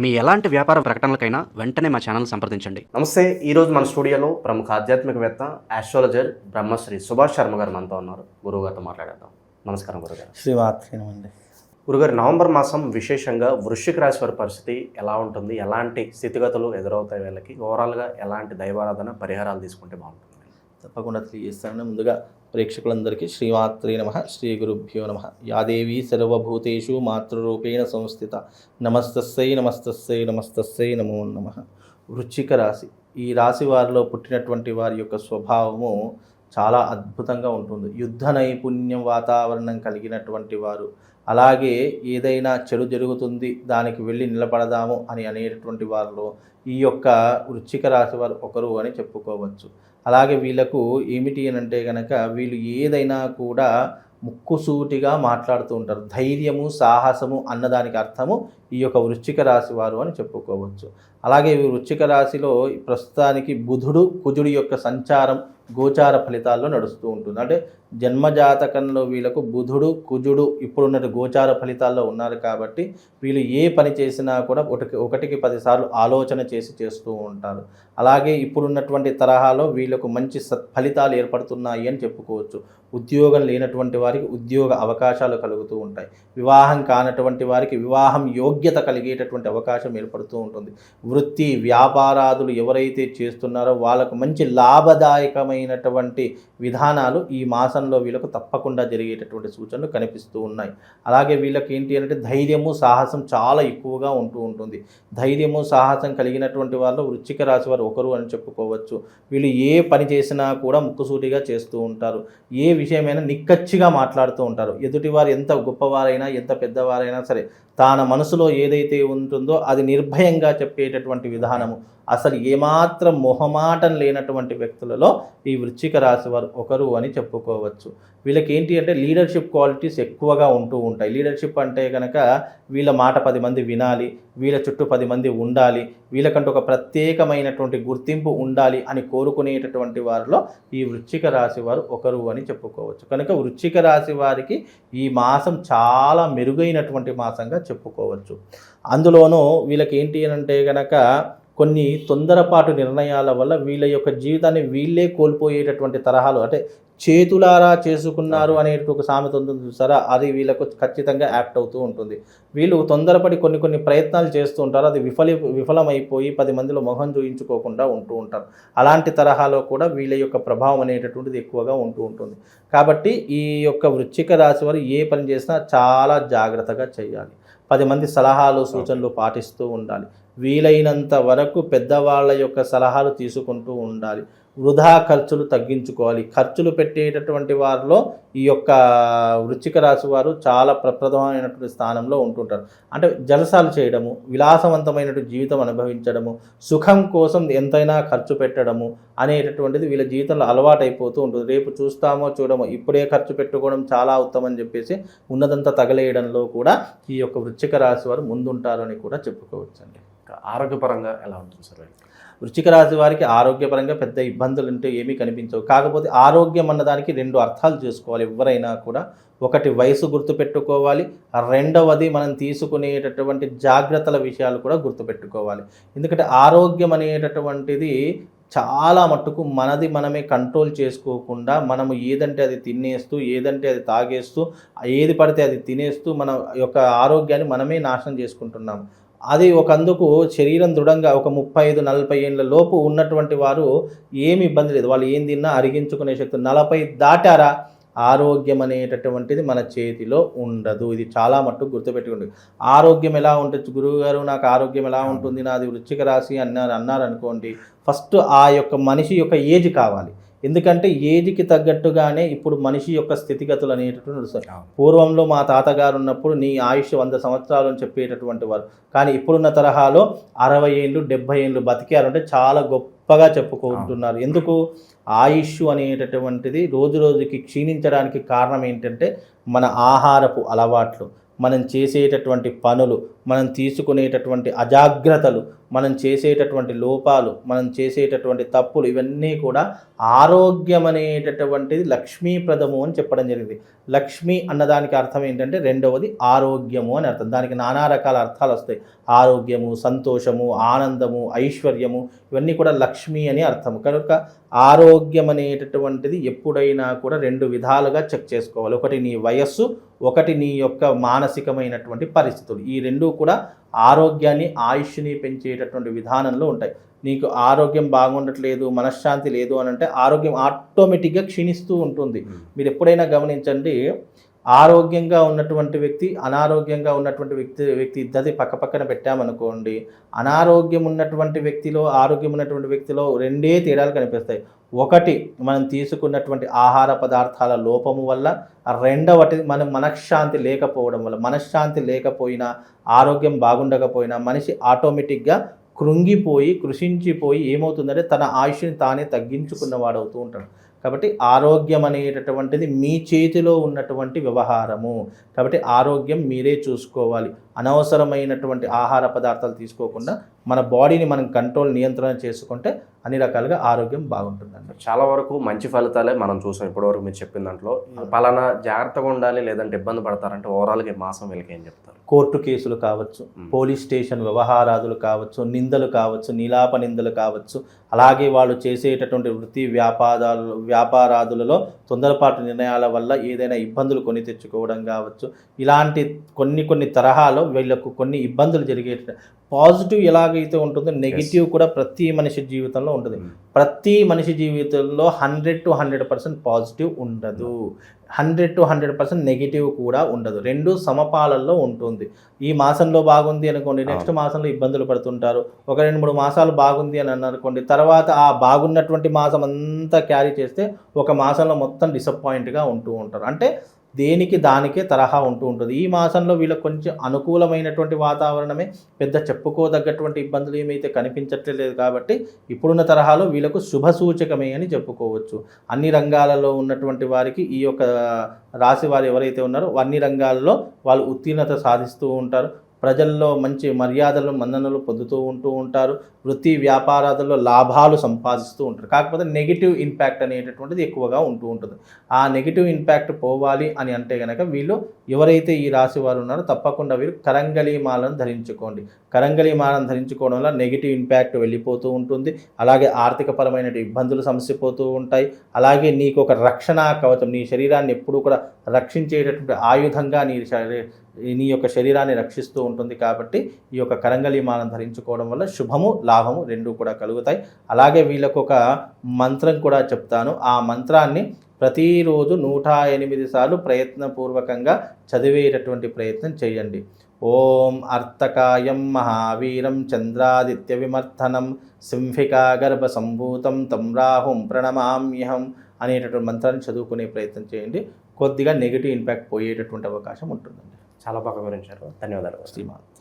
మీ ఎలాంటి వ్యాపార ప్రకటనలకైనా వెంటనే మా ఛానల్ సంప్రదించండి. నమస్తే ఈరోజు మన స్టూడియోలో ప్రముఖ ఆధ్యాత్మికవేత్త ఆస్ట్రాలజర్ బ్రహ్మశ్రీ సుభాష్ శర్మ గారు మనతో ఉన్నారు. గురువు గారితో మాట్లాడేద్దాం. నమస్కారం గురుగారు శ్రీమాత్రేనమండి గురుగారు నవంబర్ మాసం విశేషంగా వృశ్చిక రాశి వారి పరిస్థితి ఎలా ఉంటుంది? ఎలాంటి స్థితిగతులు ఎదురవుతాయి వీళ్ళకి? ఓవరాల్గా ఎలాంటి దైవారాధన పరిహారాలు తీసుకుంటే బాగుంటుంది? తప్పకుండా తెలియజేస్తాను ముందుగా ప్రేక్షకులందరికీ శ్రీమాత్రే నమ. శ్రీ గురుభ్యో నమ. యాదేవి సర్వభూతేషు మాతృరూపేణ సంస్థిత. నమస్తస్సై నమస్తస్సై నమస్తస్సై నమో నమ. వృచ్చిక రాశి. ఈ రాశి వారిలో పుట్టినటువంటి వారి యొక్క స్వభావము చాలా అద్భుతంగా ఉంటుంది. యుద్ధ నైపుణ్యం వాతావరణం కలిగినటువంటి వారు. అలాగే ఏదైనా చెడు జరుగుతుంది దానికి వెళ్ళి నిలబడదాము అని అనేటటువంటి వారిలో ఈ యొక్క వృచ్చిక రాశి వారు ఒకరు అని చెప్పుకోవచ్చు. అలాగే వీళ్ళకు ఏమిటి అని అంటే కనుక వీళ్ళు ఏదైనా కూడా ముక్కుసూటిగా మాట్లాడుతూ ఉంటారు. ధైర్యము సాహసము అన్నదానికి అర్థము ఈ యొక్క వృశ్చిక రాశి వారు అని చెప్పుకోవచ్చు. అలాగే ఈ వృశ్చిక రాశిలో ప్రస్తుతానికి బుధుడు కుజుడి యొక్క సంచారం గోచార ఫలితాల్లో నడుస్తూ ఉంటుంది. అంటే జన్మజాతకంలో వీళ్ళకు బుధుడు కుజుడు ఇప్పుడున్న గోచార ఫలితాల్లో ఉన్నారు కాబట్టి వీళ్ళు ఏ పని చేసినా కూడా ఒకటికి ఒకటికి పదిసార్లు ఆలోచన చేసి చేస్తూ ఉంటారు. అలాగే ఇప్పుడున్నటువంటి తరహాలో వీళ్ళకు మంచి సత్ ఫలితాలు ఏర్పడుతున్నాయి అని చెప్పుకోవచ్చు. ఉద్యోగం లేనటువంటి వారికి ఉద్యోగ అవకాశాలు కలుగుతూ ఉంటాయి. వివాహం కానటువంటి వారికి వివాహం యోగ్యత కలిగేటటువంటి అవకాశం ఏర్పడుతూ ఉంటుంది. వృత్తి వ్యాపారాదులు ఎవరైతే చేస్తున్నారో వాళ్ళకు మంచి లాభదాయకమైనటువంటి విధానాలు ఈ మాసంలో వీళ్ళకు తప్పకుండా జరిగేటటువంటి సూచనలు కనిపిస్తూ ఉన్నాయి. అలాగే వీళ్ళకి ఏంటి అంటే ధైర్యము సాహసం చాలా ఎక్కువగా ఉంటూ ఉంటుంది. ధైర్యము సాహసం కలిగినటువంటి వాళ్ళు వృచ్చిక రాశి వారు ఒకరు అని చెప్పుకోవచ్చు. వీళ్ళు ఏ పని చేసినా కూడా ముక్కుసూటిగా చేస్తూ ఉంటారు. ఏ విషయమైనా నిక్కచ్చిగా మాట్లాడుతూ ఉంటారు. ఎదుటివారు ఎంత గొప్పవారైనా ఎంత పెద్దవారైనా సరే తన మనసులో ఏదైతే ఉంటుందో అది నిర్భయంగా చెప్పేటటువంటి విధానము. అసలు ఏమాత్రం మొహమాటం లేనటువంటి వ్యక్తులలో ఈ వృశ్చిక రాశి వారు ఒకరు అని చెప్పుకోవచ్చు. వీళ్ళకి ఏంటి అంటే లీడర్షిప్ క్వాలిటీస్ ఎక్కువగా ఉంటూ ఉంటాయి. లీడర్షిప్ అంటే కనుక వీళ్ళ మాట పది మంది వినాలి వీళ్ళ చుట్టూ పది మంది ఉండాలి వీళ్ళకంటూ ఒక ప్రత్యేకమైనటువంటి గుర్తింపు ఉండాలి అని కోరుకునేటటువంటి వారిలో ఈ వృశ్చిక రాశి వారు ఒకరు అని చెప్పుకోవచ్చు. కనుక వృశ్చిక రాశి వారికి ఈ మాసం చాలా మెరుగైనటువంటి మాసంగా చెప్పుకోవచ్చు. అందులోనూ వీళ్ళకి ఏంటి అని అంటే కనుక కొన్ని తొందరపాటు నిర్ణయాల వల్ల వీళ్ళ యొక్క జీవితాన్ని వీళ్ళే కోల్పోయేటటువంటి తరహాలు అంటే చేతులారా చేసుకున్నారు అనేటువంటి ఒక సామెత ఉంటుంది చూసారా? అది వీళ్ళకు ఖచ్చితంగా యాక్ట్ అవుతూ ఉంటుంది. వీళ్ళు తొందరపడి కొన్ని కొన్ని ప్రయత్నాలు చేస్తూ ఉంటారు. అది విఫలి విఫలమైపోయి పది మందిలో మొహం చూయించుకోకుండా ఉంటూ ఉంటారు. అలాంటి తరహాలో కూడా వీళ్ళ యొక్క ప్రభావం అనేటటువంటిది ఎక్కువగా ఉంటూ ఉంటుంది. కాబట్టి ఈ యొక్క వృచ్చిక రాశి వారు ఏ పని చేసినా చాలా జాగ్రత్తగా చేయాలి. పది మంది సలహాలు సూచనలు పాటిస్తూ ఉండాలి. వీలైనంత వరకు పెద్దవాళ్ళ యొక్క సలహాలు తీసుకుంటూ ఉండాలి. వృధా ఖర్చులు తగ్గించుకోవాలి. ఖర్చులు పెట్టేటటువంటి వారిలో ఈ యొక్క వృచ్చిక రాశి వారు చాలా ప్రప్రదమైనటువంటి స్థానంలో ఉంటుంటారు. అంటే జలసాలు చేయడము విలాసవంతమైనటువంటి జీవితం అనుభవించడము సుఖం కోసం ఎంతైనా ఖర్చు పెట్టడము అనేటటువంటిది వీళ్ళ జీవితంలో అలవాటు అయిపోతూ ఉంటుంది. రేపు చూస్తామో చూడమో ఇప్పుడే ఖర్చు పెట్టుకోవడం చాలా ఉత్తమం అని చెప్పేసి ఉన్నదంతా తగలేయడంలో కూడా ఈ యొక్క వృచ్చిక రాశి వారు ముందుంటారు అని కూడా చెప్పుకోవచ్చండి. ఇంకా ఆరోగ్యపరంగా ఎలా ఉంటుంది సార్? వృశ్చిక రాశి వారికి ఆరోగ్యపరంగా పెద్ద ఇబ్బందులు అంటే ఏమీ కనిపించవు. కాకపోతే ఆరోగ్యం అన్నదానికి రెండు అర్థాలు చేసుకోవాలి. ఎవరైనా కూడా ఒకటి వయసు గుర్తుపెట్టుకోవాలి రెండవది మనం తీసుకునేటటువంటి జాగ్రత్తల విషయాలు కూడా గుర్తుపెట్టుకోవాలి ఎందుకంటే ఆరోగ్యం అనేటటువంటిది చాలా మట్టుకు మనది మనమే కంట్రోల్ చేసుకోకుండా మనము ఏదంటే అది తినేస్తూ ఏదంటే అది తాగేస్తూ ఏది పడితే అది తినేస్తూ మన యొక్క ఆరోగ్యాన్ని మనమే నాశనం చేసుకుంటున్నాం అది ఒకందుకు శరీరం దృఢంగా ఒక ముప్పై ఐదు నలభై ఏళ్ళ లోపు ఉన్నటువంటి వారు ఏమి ఇబ్బంది లేదు. వాళ్ళు ఏం తిన్నా అరిగించుకునే శక్తి నలభై దాటారా? ఆరోగ్యం అనేటటువంటిది మన చేతిలో ఉండదు. ఇది చాలా మట్టుకు గుర్తుపెట్టుకోండి. ఆరోగ్యం ఎలా ఉంటుంది? గురువుగారు నాకు ఆరోగ్యం ఎలా ఉంటుంది? నాది వృచ్చిక రాశి అన్నారు అన్నారు అనుకోండి ఫస్ట్ ఆ యొక్క మనిషి యొక్క ఏజ్ కావాలి. ఎందుకంటే ఏజ్కి తగ్గట్టుగానే ఇప్పుడు మనిషి యొక్క స్థితిగతులు అనేటటువంటి నడుస్తాయి. పూర్వంలో మా తాతగారు ఉన్నప్పుడు నీ ఆయుష్ వంద సంవత్సరాలు అని చెప్పేటటువంటి వారు. కానీ ఇప్పుడున్న తరహాలో అరవై ఏళ్ళు డెబ్బై ఏళ్ళు బతికారు అంటే చాలా గొప్పగా చెప్పుకుంటున్నారు. ఎందుకు? ఆయుష్ అనేటటువంటిది రోజు రోజుకి క్షీణించడానికి కారణం ఏంటంటే మన ఆహారపు అలవాట్లు మనం చేసేటటువంటి పనులు మనం తీసుకునేటటువంటి అజాగ్రత్తలు మనం చేసేటటువంటి లోపాలు మనం చేసేటటువంటి తప్పులు ఇవన్నీ కూడా ఆరోగ్యం అనేటటువంటిది లక్ష్మీప్రదము అని చెప్పడం జరిగింది. లక్ష్మి అన్నదానికి అర్థం ఏంటంటే రెండవది ఆరోగ్యము అని అర్థం. దానికి నానా రకాల అర్థాలు వస్తాయి. ఆరోగ్యము సంతోషము ఆనందము ఐశ్వర్యము ఇవన్నీ కూడా లక్ష్మి అని అర్థం. కనుక ఆరోగ్యం అనేటటువంటిది ఎప్పుడైనా కూడా రెండు విధాలుగా చెక్ చేసుకోవాలి. ఒకటి నీ వయస్సు ఒకటి నీ యొక్క మానసికమైనటువంటి పరిస్థితులు. ఈ రెండు కూడా ఆరోగ్యాన్ని ఆయుష్ని పెంచేటటువంటి విధానంలో ఉంటాయి. నీకు ఆరోగ్యం బాగుండట్లేదు మనశ్శాంతి లేదు అని అంటే ఆరోగ్యం ఆటోమేటిక్గా క్షీణిస్తూ ఉంటుంది. మీరు ఎప్పుడైనా గమనించండి ఆరోగ్యంగా ఉన్నటువంటి వ్యక్తి అనారోగ్యంగా ఉన్నటువంటి వ్యక్తి వ్యక్తి ఇద్దరి పక్క పక్కన పెట్టామనుకోండి అనారోగ్యం ఉన్నటువంటి వ్యక్తిలో ఆరోగ్యం ఉన్నటువంటి వ్యక్తిలో రెండే తేడాలు కనిపిస్తాయి. ఒకటి మనం తీసుకున్నటువంటి ఆహార పదార్థాల లోపము వల్ల రెండవటి మనం మనశ్శాంతి లేకపోవడం వల్ల మనశ్శాంతి లేకపోయినా ఆరోగ్యం బాగుండకపోయినా మనిషి ఆటోమేటిక్గా కృంగిపోయి కృషించిపోయి ఏమవుతుందంటే తన ఆయుష్ని తానే తగ్గించుకున్నవాడు అవుతూ ఉంటాడు. కాబట్టి ఆరోగ్యం అనేటటువంటిది మీ చేతిలో ఉన్నటువంటి వ్యవహారము. కాబట్టి ఆరోగ్యం మీరే చూసుకోవాలి. అనవసరమైనటువంటి ఆహార పదార్థాలు తీసుకోకుండా మన బాడీని మనం కంట్రోల్ నియంత్రణ చేసుకుంటే అన్ని రకాలుగా ఆరోగ్యం బాగుంటుందండి. చాలా వరకు మంచి ఫలితాలే మనం చూసాం ఇప్పటివరకు మీరు చెప్పిన దాంట్లో. పలానా జాగ్రత్తగా ఉండాలి లేదంటే ఇబ్బంది పడతారంటే ఓవరాల్గా మాసం వీళ్ళకి ఏం చెప్తారు? కోర్టు కేసులు కావచ్చు. పోలీస్ స్టేషన్ వ్యవహారాదులు కావచ్చు నిందలు కావచ్చు నీలాప నిందలు కావచ్చు అలాగే వాళ్ళు చేసేటటువంటి వృత్తి వ్యాపారాలు వ్యాపారాదులలో తొందరపాటు నిర్ణయాల వల్ల ఏదైనా ఇబ్బందులు కొని తెచ్చుకోవడం కావచ్చు. ఇలాంటి కొన్ని కొన్ని తరహాలో వీళ్ళకు కొన్ని ఇబ్బందులు జరిగే పాజిటివ్ ఎలాగైతే ఉంటుందో నెగిటివ్ కూడా ప్రతి మనిషి జీవితంలో ఉంటుంది. మ్మ్. ప్రతి మనిషి జీవితంలో hundred to hundred percent positive ఉండదు. Hundred to hundred percent negative కూడా ఉండదు. రెండు సమపాలల్లో ఉంటుంది. ఈ మాసంలో బాగుంది అనుకోండి నెక్స్ట్ మాసంలో ఇబ్బందులు పడుతుంటారు. ఒక రెండు మూడు మాసాలు బాగుంది అని అనుకోండి తర్వాత ఆ బాగున్నటువంటి మాసం అంతా క్యారీ చేస్తే ఒక మాసంలో మొత్తం డిసప్పాయింట్గా ఉంటూ ఉంటారు. అంటే దేనికి దానికే తరహా ఉంటూ ఉంటుంది. ఈ మాసంలో వీళ్ళకి కొంచెం అనుకూలమైనటువంటి వాతావరణమే పెద్ద చెప్పుకోదగ్గటువంటి ఇబ్బందులు ఏమైతే కనిపించట్లేదు కాబట్టి ఇప్పుడున్న తరహాలో వీళ్ళకు శుభ సూచకమే అని చెప్పుకోవచ్చు. అన్ని రంగాలలో ఉన్నటువంటి వారికి ఈ యొక్క రాశి వారు ఎవరైతే ఉన్నారో అన్ని రంగాల్లో వాళ్ళు ఉత్తీర్ణత సాధిస్తూ ఉంటారు. ప్రజల్లో మంచి మర్యాదలు మన్ననలు పొందుతూ ఉంటూ ఉంటారు. వృత్తి వ్యాపారాలలో లాభాలు సంపాదిస్తూ ఉంటారు. కాకపోతే నెగిటివ్ ఇంపాక్ట్ అనేటటువంటిది ఎక్కువగా ఉంటూ ఉంటుంది. ఆ నెగిటివ్ ఇంపాక్ట్ పోవాలి అని అంటే కనుక వీళ్ళు ఎవరైతే ఈ రాశి వారు ఉన్నారో తప్పకుండా వీరు కరంగలి మాలను ధరించుకోండి. కరంగలి మాలను ధరించుకోవడం వల్ల నెగిటివ్ ఇంపాక్ట్ వెళ్ళిపోతూ ఉంటుంది. అలాగే ఆర్థికపరమైన ఇబ్బందులు సమసిపోతూ ఉంటాయి. అలాగే నీకు ఒక రక్షణ కవచం నీ శరీరాన్ని ఎప్పుడూ కూడా రక్షించేటటువంటి ఆయుధంగా నీ శరీ నీ యొక్క శరీరాన్ని రక్షిస్తూ ఉంటుంది కాబట్టి ఈ యొక్క కరంగలిమానం ధరించుకోవడం వల్ల శుభము లాభము రెండూ కూడా కలుగుతాయి. అలాగే వీళ్ళకు ఒక మంత్రం కూడా చెప్తాను. ఆ మంత్రాన్ని ప్రతిరోజు నూట ఎనిమిది సార్లు ప్రయత్నపూర్వకంగా చదివేటటువంటి ప్రయత్నం చేయండి. ఓం అర్థకాయం మహావీరం చంద్రాదిత్య విమర్థనం సింహికా గర్భ సంభూతం తం రాహుం ప్రణమామ్యహం అనేటటువంటి మంత్రాన్ని చదువుకునే ప్రయత్నం చేయండి. కొద్దిగా నెగిటివ్ ఇంపాక్ట్ పోయేటటువంటి అవకాశం ఉంటుందండి. చాలా బాగా వివరించారు. ధన్యవాదాలు. శ్రీమాన్.